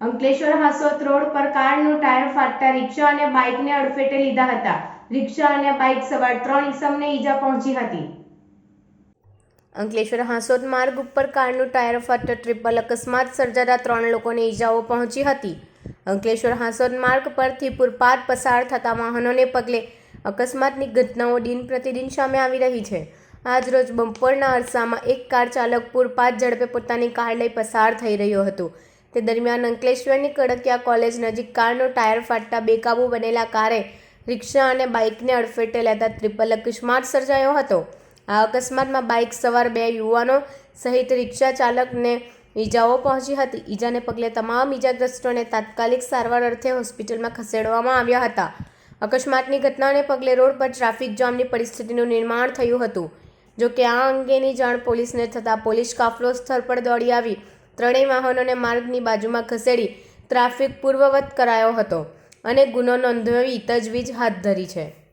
Ankleshwar હાસોત road પર કારનું tyre ફાટતા રિક્ષા અને બાઇકને અડફેટે લીધા હતા. રિક્ષા અને બાઇક સવાર ત્રણ ઇસમને ઈજા પહોંચી હતી. અંકલેશ્વર હાંસોદ માર્ગ ઉપર કારનું ટાયર ફાટતા ટ્રિપલ અકસ્માત સર્જાતા ત્રણ લોકોને ઈજાઓ પહોંચી હતી. અંકલેશ્વર હાંસોદ માર્ગ પરથી પુરપાર પસાર થતા વાહનોને પગલે અકસ્માતની ઘટનાઓ દિન પ્રતિદિન સામે આવી રહી છે. આજરોજ બપોરના અરસામાં એક કાર ચાલક પુરપાત ઝડપે પોતાની કાર લઈ પસાર થઈ રહ્યો હતો. તે દરમિયાન અંકલેશ્વરની કડકિયા કોલેજ નજીક કારનો ટાયર ફાટતા બેકાબુ બનેલા કારે રિક્ષા અને બાઇકને અડફેટે લેતા ત્રિપલ અકસ્માત સર્જાયો હતો. આ અકસ્માતમાં બાઇક સવાર બે યુવાનો સહિત રિક્ષા ચાલકને ઈજાઓ પહોંચી હતી. ઈજાને પગલે તમામ ઈજાગ્રસ્તોને તાત્કાલિક સારવાર અર્થે હોસ્પિટલમાં ખસેડવામાં આવ્યા હતા. અકસ્માતની ઘટનાને પગલે રોડ પર ટ્રાફિક જામની પરિસ્થિતિનું નિર્માણ થયું હતું. જો કે આ અંગેની જાણ પોલીસને થતાં પોલીસ કાફલો સ્થળ પર દોડી આવી ત્રણેય વાહનોને માર્ગની બાજુમાં ખસેડી ટ્રાફિક પૂર્વવત કરાયો હતો અને ગુનો નોંધાવી તજવીજ હાથ ધરી છે.